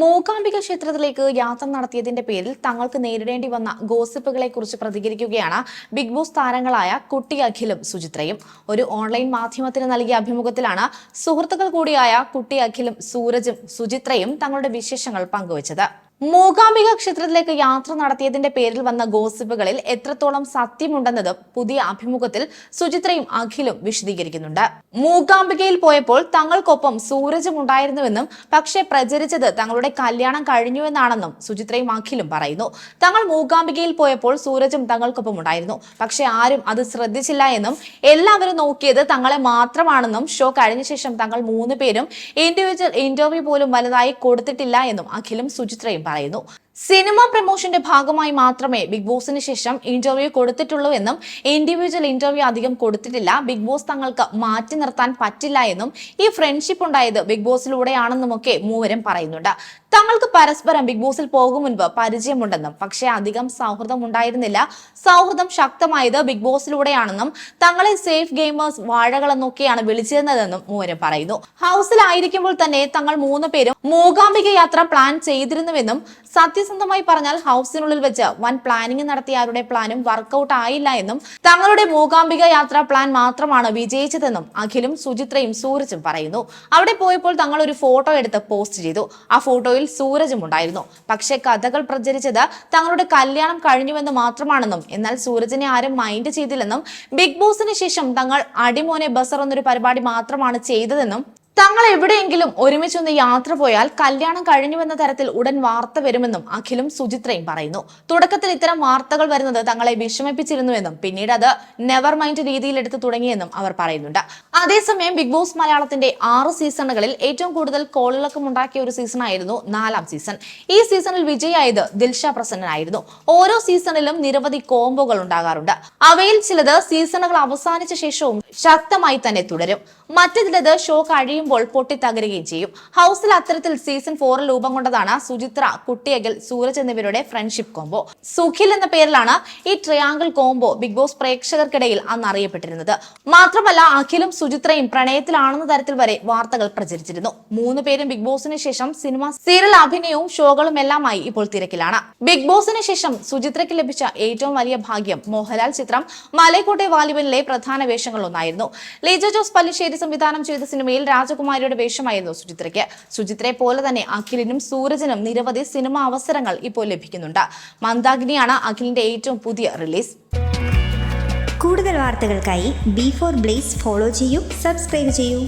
മൂകാംബിക ക്ഷേത്രത്തിലേക്ക് യാത്ര നടത്തിയതിന്റെ പേരിൽ തങ്ങൾക്ക് നേരിടേണ്ടി വന്ന ഗോസിപ്പുകളെ കുറിച്ച് പ്രതികരിക്കുകയാണ് ബിഗ് ബോസ് താരങ്ങളായ കുട്ടി അഖിലും സുചിത്രയും. ഒരു ഓൺലൈൻ മാധ്യമത്തിന് നൽകിയ അഭിമുഖത്തിലാണ് സുഹൃത്തുക്കൾ കൂടിയായ കുട്ടി അഖിലും സൂരജും സുചിത്രയും തങ്ങളുടെ വിശേഷങ്ങൾ പങ്കുവച്ചത്. മൂകാംബിക ക്ഷേത്രത്തിലേക്ക് യാത്ര നടത്തിയതിന്റെ പേരിൽ വന്ന ഗോസിപ്പുകളിൽ എത്രത്തോളം സത്യമുണ്ടെന്നത് പുതിയ അഭിമുഖത്തിൽ സുചിത്രയും അഖിലും വിശദീകരിക്കുന്നുണ്ട്. മൂകാംബികയിൽ പോയപ്പോൾ തങ്ങൾക്കൊപ്പം സൂരജും ഉണ്ടായിരുന്നുവെന്നും പക്ഷേ പ്രചരിച്ചത് തങ്ങളുടെ കല്യാണം കഴിഞ്ഞുവെന്നാണെന്നും സുചിത്രയും അഖിലും പറയുന്നു. തങ്ങൾ മൂകാംബികയിൽ പോയപ്പോൾ സൂരജും തങ്ങൾക്കൊപ്പം ഉണ്ടായിരുന്നു പക്ഷേ ആരും അത് ശ്രദ്ധിച്ചില്ല എന്നും എല്ലാവരും നോക്കിയത് തങ്ങളെ മാത്രമാണെന്നും ഷോ കഴിഞ്ഞ ശേഷം തങ്ങൾ മൂന്ന് പേരും ഇൻഡിവിജ്വൽ ഇന്റർവ്യൂ പോലും വലുതായി കൊടുത്തിട്ടില്ല എന്നും അഖിലും സുചിത്രയും പറയുന്നു സിനിമ പ്രമോഷന്റെ ഭാഗമായി മാത്രമേ ബിഗ് ബോസിന് ശേഷം ഇന്റർവ്യൂ കൊടുത്തിട്ടുള്ളൂ എന്നും ഇൻഡിവിജ്വൽ ഇന്റർവ്യൂ അധികം കൊടുത്തിട്ടില്ല. ബിഗ് ബോസ് തങ്ങൾക്ക് മാറ്റി നിർത്താൻ പറ്റില്ല എന്നും ഈ ഫ്രണ്ട്ഷിപ്പ് ഉണ്ടായത് ബിഗ് ബോസിലൂടെയാണെന്നുമൊക്കെ മൂവരും പറയുന്നുണ്ട്. തങ്ങൾക്ക് പരസ്പരം ബിഗ് ബോസിൽ പോകും മുൻപ് പരിചയമുണ്ടെന്നും പക്ഷേ അധികം സൗഹൃദം ഉണ്ടായിരുന്നില്ല. സൗഹൃദം ശക്തമായത് ബിഗ് ബോസിലൂടെയാണെന്നും തങ്ങളെ സേഫ് ഗെയിമേഴ്സ് വാഴകളെന്നൊക്കെയാണ് വിളിച്ചിരുന്നതെന്നും മൂവരും പറയുന്നു. ഹൗസിലായിരിക്കുമ്പോൾ തന്നെ തങ്ങൾ മൂന്ന് പേരും മൂകാംബിക യാത്ര പ്ലാൻ ചെയ്തിരുന്നുവെന്നും സത്യസന്ധമായി പറഞ്ഞാൽ ഹൗസിനുള്ളിൽ വെച്ച് വൻ പ്ലാനിംഗ് നടത്തിയ ആരുടെ പ്ലാനും വർക്കൗട്ട് ആയില്ല എന്നും തങ്ങളുടെ മൂകാംബിക യാത്ര പ്ലാൻ മാത്രമാണ് വിജയിച്ചതെന്നും അഖിലും സുചിത്രയും സൂരജും പറയുന്നു. അവിടെ പോയപ്പോൾ തങ്ങൾ ഒരു ഫോട്ടോ എടുത്ത് പോസ്റ്റ് ചെയ്തു. ആ ഫോട്ടോയിൽ സൂരജും ഉണ്ടായിരുന്നു. പക്ഷേ കഥകൾ പ്രചരിച്ചത് തങ്ങളുടെ കല്യാണം കഴിഞ്ഞുവെന്ന് മാത്രമാണെന്നും എന്നാൽ സൂരജിനെ ആരും മൈൻഡ് ചെയ്തില്ലെന്നും ബിഗ് ബോസിന് ശേഷം തങ്ങൾ അടിമോനെ ബസർ എന്നൊരു പരിപാടി മാത്രമാണ് ചെയ്തതെന്നും തങ്ങൾ എവിടെയെങ്കിലും ഒരുമിച്ചൊന്ന് യാത്ര പോയാൽ കല്യാണം കഴിഞ്ഞുവെന്ന തരത്തിൽ ഉടൻ വാർത്ത വരുമെന്നും അഖിലും സുചിത്രയും പറയുന്നു. തുടക്കത്തിൽ ഇത്തരം വാർത്തകൾ വരുന്നത് തങ്ങളെ വിഷമിപ്പിച്ചിരുന്നുവെന്നും പിന്നീട് അത് നെവർ മൈൻഡ് രീതിയിലെടുത്ത് തുടങ്ങിയെന്നും അവർ പറയുന്നുണ്ട്. അതേസമയം ബിഗ് ബോസ് മലയാളത്തിന്റെ ആറ് സീസണുകളിൽ ഏറ്റവും കൂടുതൽ കോളിളക്കം ഉണ്ടാക്കിയ ഒരു സീസണായിരുന്നു നാലാം സീസൺ. ഈ സീസണിൽ വിജയായത് ദിൽഷ പ്രസന്നനായിരുന്നു. ഓരോ സീസണിലും നിരവധി കോംബോകൾ ഉണ്ടാകാറുണ്ട്. അവയിൽ ചിലത് സീസണുകൾ അവസാനിച്ച ശേഷവും ശക്തമായി തന്നെ തുടരും. മറ്റു ചിലത് ഷോ കഴിയുമ്പോൾ പൊട്ടിത്തകരുകയും ചെയ്യും. ഹൗസിൽ അത്തരത്തിൽ സീസൺ ഫോറിൽ രൂപം കൊണ്ടതാണ് സുചിത്ര കുട്ടിയകൽ സൂരജ് എന്നിവരുടെ ഫ്രണ്ട്ഷിപ്പ് കോംബോ സുഖിൽ എന്ന പേരിലാണ് ഈ ട്രയാങ്കിൾ കോംബോ ബിഗ് ബോസ് പ്രേക്ഷകർക്കിടയിൽ അന്ന് അറിയപ്പെട്ടിരുന്നത്. മാത്രമല്ല അഖിലും സുചിത്രയും പ്രണയത്തിലാണെന്ന തരത്തിൽ വരെ വാർത്തകൾ പ്രചരിച്ചിരുന്നു. മൂന്ന് പേരും ബിഗ് ബോസിന് ശേഷം സിനിമ സീരിയൽ അഭിനയവും ഷോകളും എല്ലാമായി ഇപ്പോൾ തിരക്കിലാണ്. ബിഗ് ബോസിന് ശേഷം സുചിത്രയ്ക്ക് ലഭിച്ച ഏറ്റവും വലിയ ഭാഗ്യം മോഹൻലാൽ ചിത്രം മലയക്കോട്ടെ വാലിബനിലെ പ്രധാന വേഷങ്ങളൊന്നായിരുന്നു ലീജ ജോസ് പല്ലിശ്ശേരി സംവിധാനം ചെയ്ത സിനിമയിൽ രാജകുമാരിയുടെ വേഷമായിരുന്നു സുചിത്രയ്ക്ക്. സുചിത്രയെ പോലെ തന്നെ അഖിലിനും സൂരജിനും നിരവധി സിനിമ അവസരങ്ങൾ ഇപ്പോൾ ലഭിക്കുന്നുണ്ട്. മന്ദാഗ്നിയാണ് അഖിലിന്റെ ഏറ്റവും പുതിയ റിലീസ്. കൂടുതൽ വാർത്തകൾക്കായി ബി ഫോർ ബ്ലേസ് ഫോളോ ചെയ്യൂ സബ്സ്ക്രൈബ് ചെയ്യൂ.